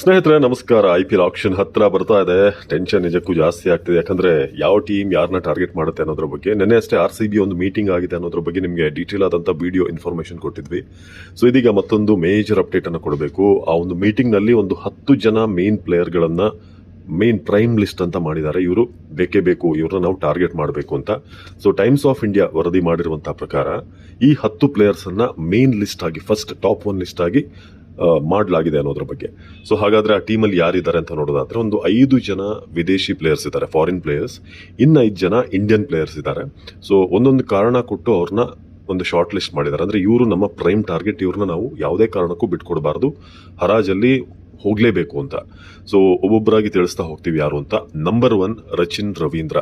ಸ್ನೇಹಿತರೆ, ನಮಸ್ಕಾರ. I P L action ಹತ್ರ ಬರ್ತಾ ಇದೆ. ಟೆನ್ಷನ್ ನಿಜಕ್ಕೂ ಜಾಸ್ತಿ ಆಗ್ತಿದೆ. ಯಾಕಂದ್ರೆ ಯಾವ ಟೀಮ್ ಯಾರನ್ನ ಟಾರ್ಗೆಟ್ ಮಾಡುತ್ತೆ ಅನ್ನೋದ್ರ ಬಗ್ಗೆ, ನಿನ್ನೆ ಅಷ್ಟೇ ಆರ್ ಸಿ ಬಿ ಒಂದು ಮೀಟಿಂಗ್ ಆಗಿದೆ ಅನ್ನೋದ್ರ ಬಗ್ಗೆ ನಿಮಗೆ ಡೀಟೇಲ್ ಆದಂತ ವಿಡಿಯೋ ಇನ್ಫಾರ್ಮೇಶನ್ ಕೊಟ್ಟಿದ್ವಿ. ಸೊ ಇದೀಗ ಮತ್ತೊಂದು ಮೇಜರ್ ಅಪ್ಡೇಟ್ ಅನ್ನು ಕೊಡಬೇಕು. ಆ ಒಂದು ಮೀಟಿಂಗ್ನಲ್ಲಿ ಒಂದು ಹತ್ತು ಜನ ಮೇನ್ ಪ್ಲೇಯರ್ಗಳನ್ನ ಮೇನ್ ಪ್ರೈಮ್ ಲಿಸ್ಟ್ ಅಂತ ಮಾಡಿದ್ದಾರೆ. ಇವರು ಬೇಕೇ ಬೇಕು, ಇವ್ರನ್ನ ನಾವು ಟಾರ್ಗೆಟ್ ಮಾಡಬೇಕು ಅಂತ. ಸೊ ಟೈಮ್ಸ್ ಆಫ್ ಇಂಡಿಯಾ ವರದಿ ಮಾಡಿರುವಂತಹ ಪ್ರಕಾರ ಈ ಹತ್ತು ಪ್ಲೇಯರ್ಸ್ ಅನ್ನ ಮೇನ್ ಲಿಸ್ಟ್ ಆಗಿ ಫಸ್ಟ್ ಟಾಪ್ ಒನ್ ಲಿಸ್ಟ್ ಆಗಿ ಮಾಡಲಾಗಿದೆ ಅನ್ನೋದ್ರ ಬಗ್ಗೆ. ಸೊ ಹಾಗಾದ್ರೆ ಆ ಟೀಮಲ್ಲಿ ಯಾರಿದ್ದಾರೆ ಅಂತ ನೋಡೋದಾದ್ರೆ ಒಂದು ಐದು ಜನ ವಿದೇಶಿ ಪ್ಲೇಯರ್ಸ್ ಇದ್ದಾರೆ ಫಾರಿನ್ ಪ್ಲೇಯರ್ಸ್ ಇನ್ನು ಐದು ಜನ ಇಂಡಿಯನ್ ಪ್ಲೇಯರ್ಸ್ ಇದ್ದಾರೆ. ಸೊ ಒಂದೊಂದು ಕಾರಣ ಕೊಟ್ಟು ಅವ್ರನ್ನ ಒಂದು ಶಾರ್ಟ್ ಲಿಸ್ಟ್ ಮಾಡಿದ್ದಾರೆ. ಅಂದರೆ ಇವರು ನಮ್ಮ ಪ್ರೈಮ್ ಟಾರ್ಗೆಟ್ ಇವ್ರನ್ನ ನಾವು ಯಾವುದೇ ಕಾರಣಕ್ಕೂ ಬಿಟ್ಕೊಡಬಾರ್ದು. ಹರಾಜಲ್ಲಿ ಹೋಗ್ಲೇಬೇಕು ಅಂತ. ಸೊ ಒಬ್ಬೊಬ್ಬರಾಗಿ ತಿಳಿಸ್ತಾ ಹೋಗ್ತೀವಿ ಯಾರು ಅಂತ. Number one Rachin Ravindra.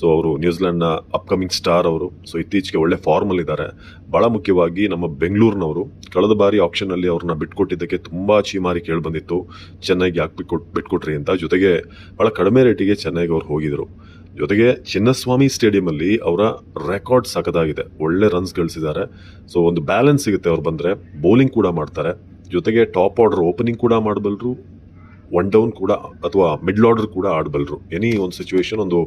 So ಅವರು ನ್ಯೂಜಿಲೆಂಡ್ನ ಅಪ್ಕಮಿಂಗ್ ಸ್ಟಾರ್ ಅವರು. ಸೊ ಇತ್ತೀಚೆಗೆ ಒಳ್ಳೆ ಫಾರ್ಮಲ್ಲಿದ್ದಾರೆ ಬಹಳ ಮುಖ್ಯವಾಗಿ ನಮ್ಮ ಬೆಂಗಳೂರಿನವರು. ಕಳೆದ ಬಾರಿ ಆಪ್ಷನ್ ಅಲ್ಲಿ ಅವ್ರನ್ನ ಬಿಟ್ಕೊಟ್ಟಿದ್ದಕ್ಕೆ ತುಂಬ ಚೀಮಾರಿ ಕೇಳಿ ಬಂದಿತ್ತು ಚೆನ್ನಾಗಿ ಯಾಕೆ ಬಿಟ್ಕೊಟ್, ಬಿಟ್ಕೊಟ್ರಿ ಅಂತ. ಜೊತೆಗೆ ಭಾಳ ಕಡಿಮೆ ರೇಟಿಗೆ ಚೆನ್ನಾಗಿ ಅವ್ರು ಹೋಗಿದ್ರು. ಜೊತೆಗೆ ಚಿನ್ನಸ್ವಾಮಿ ಸ್ಟೇಡಿಯಮಲ್ಲಿ ಅವರ ರೆಕಾರ್ಡ್ ಸಖದಾಗಿದೆ ಒಳ್ಳೆ ರನ್ಸ್ ಗಳಿಸಿದ್ದಾರೆ. ಸೊ ಒಂದು ಬ್ಯಾಲೆನ್ಸ್ ಸಿಗುತ್ತೆ ಅವ್ರು ಬಂದರೆ. ಬೌಲಿಂಗ್ ಕೂಡ ಮಾಡ್ತಾರೆ. ಜೊತೆಗೆ ಟಾಪ್ ಆರ್ಡರ್ ಓಪನಿಂಗ್ ಕೂಡ ಮಾಡಬಲ್ಲರು ಒನ್ ಡೌನ್ ಕೂಡ, ಅಥವಾ ಮಿಡ್ಲ್ ಆರ್ಡರ್ ಕೂಡ ಆಡಬಲ್ಲರು ಎನಿ ಒಂದು ಸಿಚುವೇಶನ್ ಒಂದು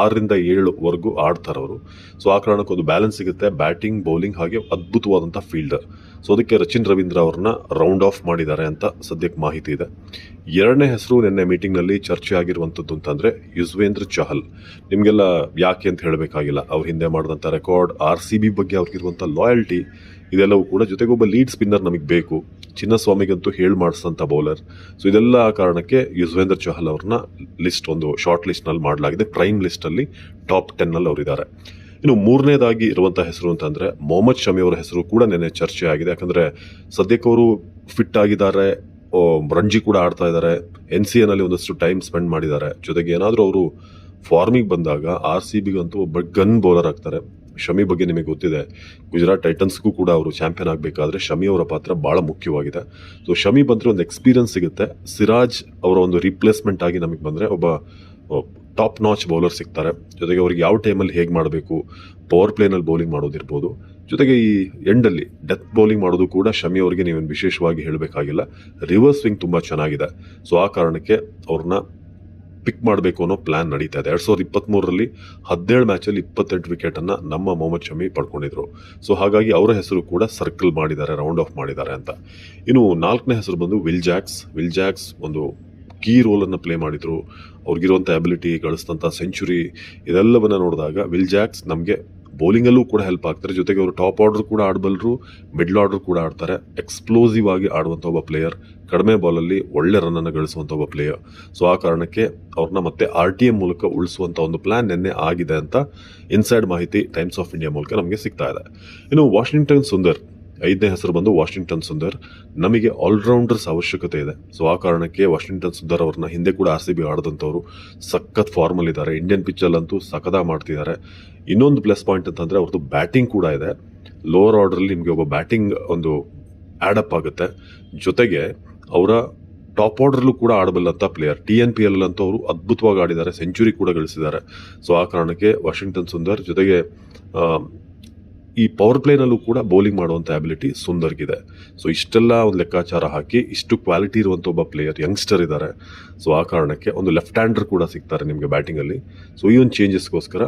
ಆರರಿಂದ ಏಳುವರೆಗೂ ಆಡ್ತಾರೆ ಅವರು ಸೊ ಆ ಕಾರಣಕ್ಕೆ ಒಂದು ಬ್ಯಾಲೆನ್ಸ್ ಸಿಗುತ್ತೆ ಬ್ಯಾಟಿಂಗ್ ಬೌಲಿಂಗ್ ಹಾಗೆ ಅದ್ಭುತವಾದಂಥ ಫೀಲ್ಡರ್ ಸೊ ಅದಕ್ಕೆ ರಚಿನ್ ರವೀಂದ್ರ ಅವ್ರನ್ನ ರೌಂಡ್ ಆಫ್ ಮಾಡಿದ್ದಾರೆ ಅಂತ ಸದ್ಯಕ್ಕೆ ಮಾಹಿತಿ ಇದೆ. ಎರಡನೇ ಹೆಸರು ನಿನ್ನೆ ಮೀಟಿಂಗ್ನಲ್ಲಿ ಚರ್ಚೆ ಆಗಿರುವಂಥದ್ದು ಅಂತಂದರೆ ಯುಜ್ವೇಂದ್ರ ಚಹಲ್. ನಿಮಗೆಲ್ಲ ಯಾಕೆ ಅಂತ ಹೇಳಬೇಕಾಗಿಲ್ಲ. ಅವ್ರ ಹಿಂದೆ ಮಾಡಿದಂಥ ರೆಕಾರ್ಡ್ ಆರ್ ಸಿ ಬಿ ಬಗ್ಗೆ ಅವ್ರಿಗಿರುವಂಥ ಲಾಯಲ್ಟಿ ಇದೆಲ್ಲವೂ ಕೂಡ ಜೊತೆಗೆ ಒಬ್ಬ ಲೀಡ್ ಸ್ಪಿನ್ನರ್ ನಮಗೆ ಬೇಕು. ಚಿನ್ನಸ್ವಾಮಿಗಂತೂ ಹೇಳಿ ಮಾಡಿಸಂತ ಬೌಲರ್ ಸೊ ಇದೆಲ್ಲ ಕಾರಣಕ್ಕೆ ಯುಜ್ವೇಂದ್ರ ಚಹಲ್ ಅವ್ರನ್ನ ಲಿಸ್ಟ್ ಒಂದು ಶಾರ್ಟ್ ಲಿಸ್ಟ್ನಲ್ಲಿ ಮಾಡಲಾಗಿದೆ. ಪ್ರೈಮ್ ಲಿಸ್ಟ್ ಅಲ್ಲಿ ಟಾಪ್ ಟೆನ್ ಅಲ್ಲಿ ಅವರಿದ್ದಾರೆ. ಇನ್ನು ಮೂರನೇದಾಗಿ ಇರುವಂತಹ ಹೆಸರು ಅಂತಂದ್ರೆ ಮೊಹಮ್ಮದ್ ಶಮಿ ಅವರ ಹೆಸರು ಕೂಡ ನೆನೆ ಚರ್ಚೆ ಆಗಿದೆ. ಯಾಕಂದ್ರೆ ಸದ್ಯಕ್ಕೆ ಅವರು ಫಿಟ್ ಆಗಿದ್ದಾರೆ ರಂಜಿ ಕೂಡ ಆಡ್ತಾ ಇದ್ದಾರೆ. ಎನ್ ಸಿ ಎನಲ್ಲಿ ಒಂದಷ್ಟು ಟೈಮ್ ಸ್ಪೆಂಡ್ ಮಾಡಿದ್ದಾರೆ. ಜೊತೆಗೆ ಏನಾದರೂ ಅವರು ಫಾರ್ಮಿಗೆ ಬಂದಾಗ ಆರ್ ಸಿ ಬಿಗಂತೂ ಒಬ್ಬ ಗನ್ ಬೌಲರ್ ಆಗ್ತಾರೆ. ಶಮಿ ಬಗ್ಗೆ ನಿಮಗೆ ಗೊತ್ತಿದೆ, ಗುಜರಾತ್ ಟೈಟನ್ಸ್ಗೂ ಕೂಡ ಅವರು ಚಾಂಪಿಯನ್ ಆಗಬೇಕಾದ್ರೆ ಶಮಿ ಅವರ ಪಾತ್ರ ಭಾಳ ಮುಖ್ಯವಾಗಿದೆ. ಸೊ ಶಮಿ ಬಂದರೆ ಒಂದು ಎಕ್ಸ್ಪೀರಿಯನ್ಸ್ ಸಿಗುತ್ತೆ. ಸಿರಾಜ್ ಅವರ ಒಂದು ರಿಪ್ಲೇಸ್ಮೆಂಟ್ ಆಗಿ ನಮಗೆ ಬಂದರೆ ಒಬ್ಬ ಟಾಪ್ ನಾಚ್ ಬೌಲರ್ ಸಿಗ್ತಾರೆ. ಜೊತೆಗೆ ಅವ್ರಿಗೆ ಯಾವ ಟೈಮಲ್ಲಿ ಹೇಗೆ ಮಾಡಬೇಕು ಪವರ್ ಪ್ಲೇನಲ್ಲಿ ಬೌಲಿಂಗ್ ಮಾಡೋದಿರ್ಬೋದು ಜೊತೆಗೆ ಈ ಎಂಡಲ್ಲಿ ಡೆತ್ ಬೌಲಿಂಗ್ ಮಾಡೋದು ಕೂಡ ಶಮಿ ಅವರಿಗೆ ನೀವೇನು ವಿಶೇಷವಾಗಿ ಹೇಳಬೇಕಾಗಿಲ್ಲ ರಿವರ್ಸ್ ಸ್ವಿಂಗ್ ತುಂಬ ಚೆನ್ನಾಗಿದೆ. ಸೊ ಆ ಕಾರಣಕ್ಕೆ ಅವ್ರನ್ನ ಪಿಕ್ ಮಾಡಬೇಕು ಅನ್ನೋ ಪ್ಲಾನ್ ನಡೀತಾ ಇದೆ. ಎರಡ್ ಸಾವಿರದ ಇಪ್ಪತ್ತ್ಮೂರರಲ್ಲಿ ಹದಿನೇಳು ಮ್ಯಾಚಲ್ಲಿ ಇಪ್ಪತ್ತೆಂಟು ವಿಕೆಟ್ ಅನ್ನ ನಮ್ಮ ಮೊಹಮ್ಮದ್ ಶಮಿ ಪಡ್ಕೊಂಡಿದ್ರು. ಸೊ ಹಾಗಾಗಿ ಅವರ ಹೆಸರು ಕೂಡ ಸರ್ಕಲ್ ಮಾಡಿದ್ದಾರೆ ರೌಂಡ್ ಆಫ್ ಮಾಡಿದ್ದಾರೆ ಅಂತ. ಇನ್ನು ನಾಲ್ಕನೇ ಹೆಸರು ಬಂದು ವಿಲ್ ಜಾಕ್ಸ್ ವಿಲ್ ಜಾಕ್ಸ್ ಒಂದು ಕೀ ರೋಲ್ ಅನ್ನ ಪ್ಲೇ ಮಾಡಿದ್ರು. ಅವ್ರಿಗಿರುವಂಥ ಅಬಿಲಿಟಿ ಗಳಿಸಿದಂಥ ಸೆಂಚುರಿ ಇದೆಲ್ಲವನ್ನು ನೋಡಿದಾಗ ವಿಲ್ ಜಾಕ್ಸ್ ನಮಗೆ ಬೌಲಿಂಗಲ್ಲೂ ಕೂಡ ಹೆಲ್ಪ್ ಆಗ್ತಾರೆ. ಜೊತೆಗೆ ಅವರು ಟಾಪ್ ಆರ್ಡರ್ ಕೂಡ ಆಡಬಲ್ಲರು ಮಿಡ್ಲ್ ಆರ್ಡರ್ ಕೂಡ ಆಡ್ತಾರೆ. ಎಕ್ಸ್ಪ್ಲೋಸಿವ್ ಆಗಿ ಆಡುವಂಥ ಒಬ್ಬ ಪ್ಲೇಯರ್ ಕಡಿಮೆ ಬಾಲಲ್ಲಿ ಒಳ್ಳೆ ರನ್ನನ್ನು ಗಳಿಸುವಂಥ ಒಬ್ಬ ಪ್ಲೇಯರ್ ಸೊ ಆ ಕಾರಣಕ್ಕೆ ಅವ್ರನ್ನ ಮತ್ತೆ ಆರ್ ಟಿ ಎಂ ಮೂಲಕ ಉಳಿಸುವಂಥ ಒಂದು ಪ್ಲಾನ್ ನಿನ್ನೆ ಆಗಿದೆ ಅಂತ ಇನ್ಸೈಡ್ ಮಾಹಿತಿ ಟೈಮ್ಸ್ ಆಫ್ ಇಂಡಿಯಾ ಮೂಲಕ ನಮಗೆ ಸಿಗ್ತಾ ಇದೆ. ಇನ್ನು ವಾಷಿಂಗ್ಟನ್ ಸುಂದರ್ ಐದನೇ ಹೆಸರು ಬಂದು ವಾಷಿಂಗ್ಟನ್ ಸುಂದರ್. ನಮಗೆ ಆಲ್ರೌಂಡರ್ಸ್ ಅವಶ್ಯಕತೆ ಇದೆ. ಸೊ ಆ ಕಾರಣಕ್ಕೆ ವಾಷಿಂಗ್ಟನ್ ಸುಂದರ್ ಅವ್ರನ್ನ ಹಿಂದೆ ಕೂಡ ಆರ್ ಸಿ ಬಿ ಆಡದಂಥವ್ರು ಸಖತ್ ಫಾರ್ಮಲ್ ಇದ್ದಾರೆ. ಇಂಡಿಯನ್ ಪಿಚ್ಚಲ್ಲಂತೂ ಸಖದ ಮಾಡ್ತಿದ್ದಾರೆ. ಇನ್ನೊಂದು ಪ್ಲಸ್ ಪಾಯಿಂಟ್ ಅಂತಂದರೆ ಅವ್ರದ್ದು ಬ್ಯಾಟಿಂಗ್ ಕೂಡ ಇದೆ. ಲೋವರ್ ಆರ್ಡ್ರಲ್ಲಿ ನಿಮಗೆ ಒಬ್ಬ ಬ್ಯಾಟಿಂಗ್ ಒಂದು ಆ್ಯಡಪ್ ಆಗುತ್ತೆ. ಜೊತೆಗೆ ಅವರ ಟಾಪ್ ಆರ್ಡ್ರಲ್ಲೂ ಕೂಡ ಆಡಬಲ್ಲಂಥ player T N P L ಅಂತೂ ಅವರು ಅದ್ಭುತವಾಗಿ ಆಡಿದ್ದಾರೆ. ಸೆಂಚುರಿ ಕೂಡ ಗಳಿಸಿದ್ದಾರೆ. ಸೊ ಆ ಕಾರಣಕ್ಕೆ ವಾಷಿಂಗ್ಟನ್ ಸುಂದರ್ ಜೊತೆಗೆ ಈ ಪವರ್ ಪ್ಲೇನಲ್ಲೂ ಕೂಡ ಬೌಲಿಂಗ್ ಮಾಡುವಂಥ ಅಬಿಲಿಟಿ ಸುಂದರ್ಗಿದೆ. ಸೊ ಇಷ್ಟೆಲ್ಲ ಒಂದು ಲೆಕ್ಕಾಚಾರ ಹಾಕಿ ಇಷ್ಟು ಕ್ವಾಲಿಟಿ ಇರುವಂಥ ಒಬ್ಬ ಪ್ಲೇಯರ್ ಯಂಗ್ಸ್ಟರ್ ಇದ್ದಾರೆ ಸೊ ಆ ಕಾರಣಕ್ಕೆ ಒಂದು ಲೆಫ್ಟ್ ಹ್ಯಾಂಡರ್ ಕೂಡ ಸಿಗ್ತಾರೆ ನಿಮಗೆ ಬ್ಯಾಟಿಂಗಲ್ಲಿ ಸೊ ಈ ಒಂದು ಚೇಂಜಸ್ಗೋಸ್ಕರ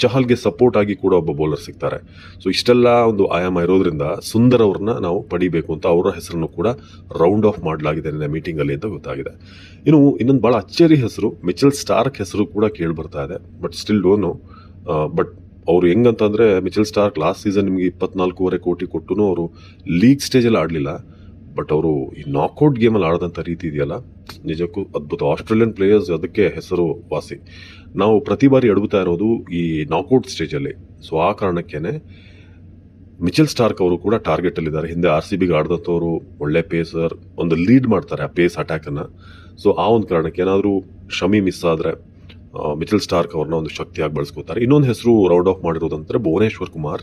ಚಹಲ್ಗೆ ಸಪೋರ್ಟ್ ಆಗಿ ಕೂಡ ಒಬ್ಬ ಬೌಲರ್ ಸಿಗ್ತಾರೆ. ಸೊ ಇಷ್ಟೆಲ್ಲ ಒಂದು ಆಯಾಮ ಇರೋದ್ರಿಂದ ಸುಂದರ್ ಅವ್ರನ್ನ ನಾವು ಪಡಿಬೇಕು ಅಂತ ಅವರ ಹೆಸರನ್ನು ಕೂಡ ರೌಂಡ್ ಆಫ್ ಮಾಡಲಾಗಿದೆ ನಿನ್ನೆ ಮೀಟಿಂಗಲ್ಲಿ ಅಂತ ಗೊತ್ತಾಗಿದೆ. ಇನ್ನು ಇನ್ನೊಂದು ಬಹಳ ಅಚ್ಚರಿ ಹೆಸರು, ಮಿಚಲ್ ಸ್ಟಾರ್ಕ್ ಹೆಸರು ಕೂಡ ಕೇಳಿ ಬರ್ತಾ ಇದೆ ಬಟ್ ಸ್ಟಿಲ್ ಡೋನು ಬಟ್ ಅವ್ರು ಹೆಂಗಂತಂದ್ರೆ ಮಿಚಲ್ ಸ್ಟಾರ್ಕ್ ಲಾಸ್ಟ್ ಸೀಸನ್ ನಿಮಗೆ ಇಪ್ಪತ್ನಾಲ್ಕೂವರೆ ಕೋಟಿ ಕೊಟ್ಟು ಅವರು ಲೀಗ್ ಸ್ಟೇಜಲ್ಲಿ ಆಡಲಿಲ್ಲ. ಬಟ್ ಅವರು ಈ ನಾಕ್ಔಟ್ ಗೇಮಲ್ಲಿ ಆಡದಂಥ ರೀತಿ ಇದೆಯಲ್ಲ? ನಿಜಕ್ಕೂ ಅದ್ಭುತ. ಆಸ್ಟ್ರೇಲಿಯನ್ ಪ್ಲೇಯರ್ಸ್ ಅದಕ್ಕೆ ಹೆಸರು ವಾಸಿ. ನಾವು ಪ್ರತಿ ಬಾರಿ ಅಡುಗುತ್ತಾ ಇರೋದು ಈ ನಾಕ್ಔಟ್ ಸ್ಟೇಜಲ್ಲಿ ಸೊ ಆ ಕಾರಣಕ್ಕೇನೆ ಮಿಚಲ್ ಸ್ಟಾರ್ಕ್ ಅವರು ಕೂಡ ಟಾರ್ಗೆಟ್ ಅಲ್ಲಿದ್ದಾರೆ ಹಿಂದೆ ಆರ್ ಸಿ ಬಿಗೆ ಆಡಿದಂಥವ್ರು, ಒಳ್ಳೆ ಪೇಸರ್ ಒಂದು ಲೀಡ್ ಮಾಡ್ತಾರೆ ಆ ಪೇಸ್ ಅಟ್ಯಾಕನ್ನು ಸೊ ಆ ಒಂದು ಕಾರಣಕ್ಕೆ ಏನಾದರೂ ಶಮಿ ಮಿಸ್ ಆದ್ರೆ ಮಿಚಲ್ ಸ್ಟಾರ್ಕ್ ಅವ್ರನ್ನ ಒಂದು ಶಕ್ತಿಯಾಗಿ ಬಳಸ್ಕೋತಾರೆ. ಇನ್ನೊಂದು ಹೆಸರು ರೌಂಡ್ ಆಫ್ ಮಾಡಿರೋದಂದ್ರೆ ಭುವನೇಶ್ವರ್ ಕುಮಾರ್.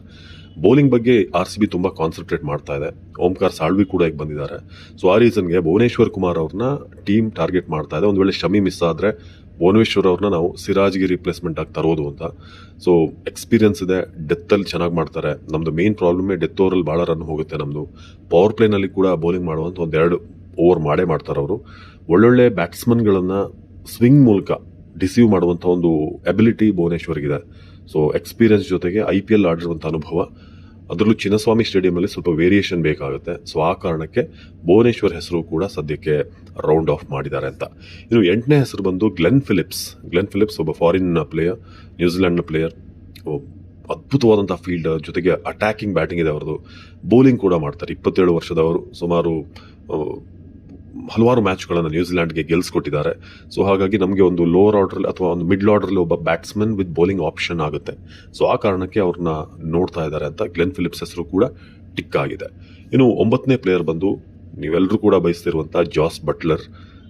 ಬೌಲಿಂಗ್ ಬಗ್ಗೆ ಆರ್ ಸಿ ಬಿ ತುಂಬ ಕಾನ್ಸಂಟ್ರೇಟ್ ಮಾಡ್ತಾ ಇದೆ. ಓಂಕಾರ್ ಸಾಳ್ವಿ ಕೂಡ ಈಗ ಬಂದಿದ್ದಾರೆ. ಸೊ ಆ ರೀಸನ್ಗೆ ಭುವನೇಶ್ವರ್ ಕುಮಾರ್ ಅವ್ರನ್ನ ಟೀಮ್ ಟಾರ್ಗೆಟ್ ಮಾಡ್ತಾ ಇದೆ. ಒಂದು ವೇಳೆ ಶಮಿ ಮಿಸ್ ಆದ್ರೆ ಭುವನೇಶ್ವರ್ ಅವ್ರನ್ನ ನಾವು ಸಿರಾಜ್ಗೆ ರಿಪ್ಲೇಸ್ಮೆಂಟ್ ಆಗಿ ತರೋದು ಅಂತ. ಸೊ ಎಕ್ಸ್ಪೀರಿಯನ್ಸ್ ಇದೆ. ಡೆತ್ ಅಲ್ಲಿ ಚೆನ್ನಾಗಿ ಮಾಡ್ತಾರೆ. ನಮ್ದು ಮೇನ್ ಪ್ರಾಬ್ಲಮ್ ಡೆತ್ ಓವರಲ್ಲಿ ಬಹಳ ರನ್ ಹೋಗುತ್ತೆ ನಮ್ಮದು ಪವರ್ ಪ್ಲೇನಲ್ಲಿ ಕೂಡ ಬೌಲಿಂಗ್ ಮಾಡುವಂತ ಒಂದೆರಡು ಓವರ್ ಮಾಡೇ ಮಾಡ್ತಾರೆ ಅವರು ಒಳ್ಳೊಳ್ಳೆ ಬ್ಯಾಟ್ಸ್ಮನ್ಗಳನ್ನು ಸ್ವಿಂಗ್ ಮೂಲಕ ಡಿಸೀವ್ ಮಾಡುವಂಥ ಒಂದು ಅಬಿಲಿಟಿ ಭುವನೇಶ್ವರ್ಗಿದೆ. ಸೊ ಎಕ್ಸ್ಪೀರಿಯನ್ಸ್ ಜೊತೆಗೆ ಐ ಪಿ ಎಲ್ ಆಡಿರುವಂಥ ಅನುಭವ, ಅದರಲ್ಲೂ ಚಿನ್ನಸ್ವಾಮಿ ಸ್ಟೇಡಿಯಂನಲ್ಲಿ ಸ್ವಲ್ಪ ವೇರಿಯೇಷನ್ ಬೇಕಾಗುತ್ತೆ. ಸೊ ಆ ಕಾರಣಕ್ಕೆ ಭುವನೇಶ್ವರ್ ಹೆಸರು ಕೂಡ ಸದ್ಯಕ್ಕೆ ರೌಂಡ್ ಆಫ್ ಮಾಡಿದ್ದಾರೆ ಅಂತ. ಇನ್ನು ಎಂಟನೇ ಹೆಸರು ಬಂದು ಗ್ಲೆನ್ ಫಿಲಿಪ್ಸ್. ಗ್ಲೆನ್ ಫಿಲಿಪ್ಸ್ ಒಬ್ಬ ಫಾರಿನ್ ಪ್ಲೇಯರ್ ನ್ಯೂಜಿಲೆಂಡ್ನ ಪ್ಲೇಯರ್ ಅದ್ಭುತವಾದಂಥ ಫೀಲ್ಡ್ ಜೊತೆಗೆ ಅಟ್ಯಾಕಿಂಗ್ ಬ್ಯಾಟಿಂಗ್ ಇದೆ ಅವರದು ಬೌಲಿಂಗ್ ಕೂಡ ಮಾಡ್ತಾರೆ. ಇಪ್ಪತ್ತೇಳು ವರ್ಷದವರು, ಸುಮಾರು ಹಲವಾರು ಮ್ಯಾಚ್ಗಳನ್ನು ನ್ಯೂಜಿಲ್ಯಾಂಡ್ಗೆ ಗೆಲ್ಸ್ಕೊಟ್ಟಿದ್ದಾರೆ. ಸೊ, ಹಾಗಾಗಿ ನಮಗೆ ಒಂದು ಲೋವರ್ ಆರ್ಡರ್ ಅಥವಾ ಒಂದು ಮಿಡ್ಲ್ ಆರ್ಡರ್ಲಿ ಒಬ್ಬ ಬ್ಯಾಟ್ಸ್ಮನ್ ವಿತ್ ಬೌಲಿಂಗ್ ಆಪ್ಷನ್ ಆಗುತ್ತೆ. ಸೊ, ಆ ಕಾರಣಕ್ಕೆ ಅವ್ರನ್ನ ನೋಡ್ತಾ ಇದ್ದಾರೆ ಅಂತ ಗ್ಲೆನ್ ಫಿಲಿಪ್ಸ್ ಹೆಸರು ಕೂಡ ಟಿಕ್ ಆಗಿದೆ ಇನ್ನು ಒಂಬತ್ತನೇ ಪ್ಲೇಯರ್ ಬಂದು ನೀವೆಲ್ಲರೂ ಕೂಡ ಬಯಸ್ತಿರುವಂಥ ಜಾಸ್ ಬಟ್ಲರ್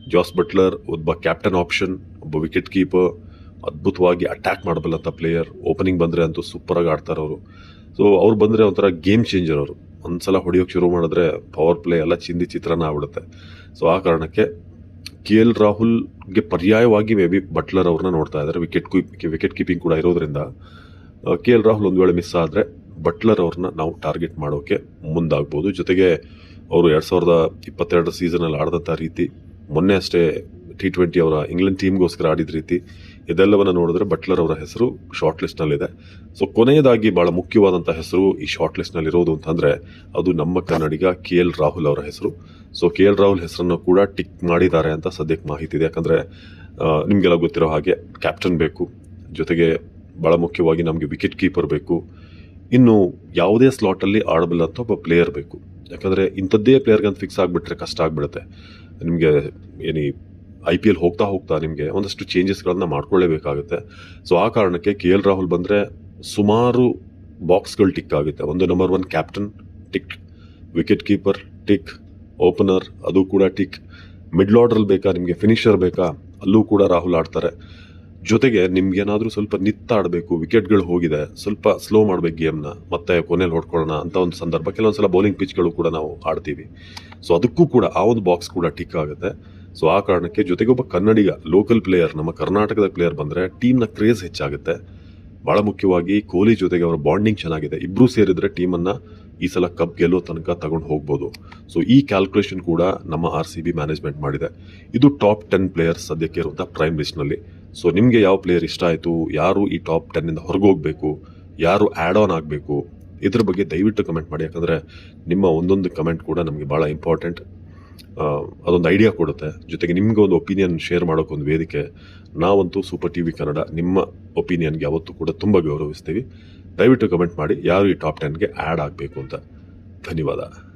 ಜಾಸ್ ಬಟ್ಲರ್ ಒಬ್ಬ ಕ್ಯಾಪ್ಟನ್ ಆಪ್ಷನ್ ಒಬ್ಬ ವಿಕೆಟ್ ಕೀಪರ್ ಅದ್ಭುತವಾಗಿ ಅಟ್ಯಾಕ್ ಮಾಡಬಲ್ಲಂಥ ಪ್ಲೇಯರ್ ಓಪನಿಂಗ್ ಬಂದರೆ ಅಂತೂ ಸೂಪರಾಗಿ ಆಡ್ತಾರೆ ಅವರು ಸೊ, ಅವ್ರು ಬಂದರೆ ಒಂಥರ ಗೇಮ್ ಚೇಂಜರ್ ಅವರು. ಒಂದ್ಸಲ ಹೊಡಿಯೋಕೆ ಶುರು ಮಾಡಿದ್ರೆ ಪವರ್ ಪ್ಲೇ ಎಲ್ಲ ಚಿಂದಿ ಚಿತ್ರನ ಆಗ್ಬಿಡುತ್ತೆ. ಸೊ ಆ ಕಾರಣಕ್ಕೆ ಕೆ ಎಲ್ ರಾಹುಲ್ಗೆ ಪರ್ಯಾಯವಾಗಿ ಮೇ ಬಿ ಬಟ್ಲರ್ ಅವ್ರನ್ನ ನೋಡ್ತಾ ಇದ್ದಾರೆ. ವಿಕೆಟ್ ವಿಕೆಟ್ ಕೀಪಿಂಗ್ ಕೂಡ ಇರೋದ್ರಿಂದ ಕೆ ಎಲ್ ರಾಹುಲ್ ಒಂದು ವೇಳೆ ಮಿಸ್ ಆದರೆ ಬಟ್ಲರ್ ಅವ್ರನ್ನ ನಾವು ಟಾರ್ಗೆಟ್ ಮಾಡೋಕೆ ಮುಂದಾಗ್ಬೋದು. ಜೊತೆಗೆ ಅವರು ಎರಡು ಸಾವಿರದ ಇಪ್ಪತ್ತೆರಡು ಸೀಸನಲ್ಲಿ ಆಡಿದಂಥ ರೀತಿ ಮೊನ್ನೆ ಅಷ್ಟೇ ಟಿ ಟ್ವೆಂಟಿ ಅವರ ಇಂಗ್ಲೆಂಡ್ ಟೀಮ್ಗೋಸ್ಕರ ಆಡಿದ ರೀತಿ ಇದೆಲ್ಲವನ್ನು ನೋಡಿದ್ರೆ ಬಟ್ಲರ್ ಅವರ ಹೆಸರು ಶಾರ್ಟ್ ಲಿಸ್ಟ್ನಲ್ಲಿದೆ ಸೊ ಕೊನೆಯದಾಗಿ ಬಹಳ ಮುಖ್ಯವಾದಂಥ ಹೆಸರು ಈ ಶಾರ್ಟ್ ಲಿಸ್ಟ್ನಲ್ಲಿರೋದು ಅಂತಂದ್ರೆ ಅದು ನಮ್ಮ ಕನ್ನಡಿಗ ಕೆ ಎಲ್ ರಾಹುಲ್ ಅವರ ಹೆಸರು. ಸೊ ಕೆ ಎಲ್ ರಾಹುಲ್ ಹೆಸರನ್ನು ಕೂಡ ಟಿಕ್ ಮಾಡಿದ್ದಾರೆ ಅಂತ ಸದ್ಯಕ್ಕೆ ಮಾಹಿತಿ ಇದೆ. ಯಾಕಂದ್ರೆ ನಿಮಗೆಲ್ಲ ಗೊತ್ತಿರೋ ಹಾಗೆ ಕ್ಯಾಪ್ಟನ್ ಬೇಕು, ಜೊತೆಗೆ ಬಹಳ ಮುಖ್ಯವಾಗಿ ನಮಗೆ ವಿಕೆಟ್ ಕೀಪರ್ ಬೇಕು, ಇನ್ನು ಯಾವುದೇ ಸ್ಲಾಟಲ್ಲಿ ಆಡಬಲ್ಲ ಅಂತ ಒಬ್ಬ ಪ್ಲೇಯರ್ ಬೇಕು. ಯಾಕಂದ್ರೆ ಇಂಥದ್ದೇ ಪ್ಲೇಯರ್ಗಂತ ಫಿಕ್ಸ್ ಆಗಿಬಿಟ್ರೆ ಕಷ್ಟ ಆಗ್ಬಿಡುತ್ತೆ. ನಿಮಗೆ ಏನಿ ಐ ಪಿ ಎಲ್ ಹೋಗ್ತಾ ಹೋಗ್ತಾ ನಿಮಗೆ ಒಂದಷ್ಟು ಚೇಂಜಸ್ಗಳನ್ನ ಮಾಡ್ಕೊಳ್ಳೇಬೇಕಾಗುತ್ತೆ. ಸೊ ಆ ಕಾರಣಕ್ಕೆ ಕೆ ಎಲ್ ರಾಹುಲ್ ಬಂದರೆ ಸುಮಾರು ಬಾಕ್ಸ್ಗಳು ಟಿಕ್ ಆಗುತ್ತೆ. ಒಂದು number one captain tick wicket keeper tick opener ಅದು ಕೂಡ ಟಿಕ್ ಮಿಡ್ಲ್ ಆರ್ಡ್ರಲ್ಲಿ ಬೇಕಾ, ನಿಮಗೆ ಫಿನಿಷರ್ ಬೇಕಾ, ಅಲ್ಲೂ ಕೂಡ ರಾಹುಲ್ ಆಡ್ತಾರೆ. ಜೊತೆಗೆ ನಿಮ್ಗೇನಾದರೂ ಸ್ವಲ್ಪ ನಿತ್ತಾಡಬೇಕು ವಿಕೆಟ್ಗಳು ಹೋಗಿದೆ, ಸ್ವಲ್ಪ ಸ್ಲೋ ಮಾಡಬೇಕು ಗೇಮ್ನ ಮತ್ತೆ ಕೊನೆಯಲ್ಲಿ ಹೊಡ್ಕೊಳ್ಳೋಣ ಅಂತ ಒಂದು ಸಂದರ್ಭ. ಕೆಲವೊಂದ್ಸಲ ಬೌಲಿಂಗ್ ಪಿಚ್ಗಳು ಕೂಡ ನಾವು ಆಡ್ತೀವಿ. ಸೊ ಅದಕ್ಕೂ ಕೂಡ ಆ ಒಂದು ಬಾಕ್ಸ್ ಕೂಡ ಟಿಕ್ ಆಗುತ್ತೆ. ಸೊ ಆ ಕಾರಣಕ್ಕೆ ಜೊತೆಗೆ ಒಬ್ಬ ಕನ್ನಡಿಗ ಲೋಕಲ್ ಪ್ಲೇಯರ್ ನಮ್ಮ ಕರ್ನಾಟಕದ ಪ್ಲೇಯರ್ ಬಂದರೆ ಟೀಮ್ನ ಕ್ರೇಜ್ ಹೆಚ್ಚಾಗುತ್ತೆ. ಬಹಳ ಮುಖ್ಯವಾಗಿ ಕೊಹ್ಲಿ ಜೊತೆಗೆ ಅವರ ಬಾಂಡಿಂಗ್ ಚೆನ್ನಾಗಿದೆ. ಇಬ್ಬರೂ ಸೇರಿದರೆ ಟೀಮನ್ನು ಈ ಸಲ ಕಪ್ ಗೆಲ್ಲೋ ತನಕ ತಗೊಂಡು ಹೋಗ್ಬೋದು. ಸೊ ಈ ಕ್ಯಾಲ್ಕುಲೇಷನ್ ಕೂಡ ನಮ್ಮ ಆರ್ ಸಿ ಬಿ ಮ್ಯಾನೇಜ್ಮೆಂಟ್ ಮಾಡಿದೆ. ಇದು ಟಾಪ್ ಟೆನ್ ಪ್ಲೇಯರ್ಸ್ ಸದ್ಯಕ್ಕೆ ಇರುವಂಥ ಪ್ರೈಮ್ ಲಿಸ್ಟ್ನಲ್ಲಿ ಸೊ ನಿಮಗೆ ಯಾವ ಪ್ಲೇಯರ್ ಇಷ್ಟ ಆಯಿತು? ಯಾರು ಈ ಟಾಪ್ ಟೆನ್ನಿಂದ ಹೊರಗೆ ಹೋಗಬೇಕು? ಯಾರು ಆ್ಯಡ್ ಆನ್ ಆಗಬೇಕು? ಇದ್ರ ಬಗ್ಗೆ ದಯವಿಟ್ಟು ಕಮೆಂಟ್ ಮಾಡಿ. ಯಾಕಂದರೆ ನಿಮ್ಮ ಒಂದೊಂದು ಕಮೆಂಟ್ ಕೂಡ ನಮಗೆ ಭಾಳ ಇಂಪಾರ್ಟೆಂಟ್ ಅದೊಂದು ಐಡಿಯಾ ಕೊಡುತ್ತೆ. ಜೊತೆಗೆ ನಿಮಗೆ ಒಂದು ಒಪಿನಿಯನ್ ಶೇರ್ ಮಾಡೋಕೆ ಒಂದು ವೇದಿಕೆ. ನಾವಂತೂ ಸೂಪರ್ ಟಿ ವಿ ಕನ್ನಡ ನಿಮ್ಮ ಒಪಿನಿಯನ್ಗೆ ಯಾವತ್ತೂ ಕೂಡ ತುಂಬ ಗೌರವಿಸ್ತೀವಿ. ದಯವಿಟ್ಟು ಕಮೆಂಟ್ ಮಾಡಿ ಯಾರು ಈ ಟಾಪ್ ಟೆನ್ಗೆ ಆ್ಯಡ್ ಆಗಬೇಕು ಅಂತ. ಧನ್ಯವಾದ.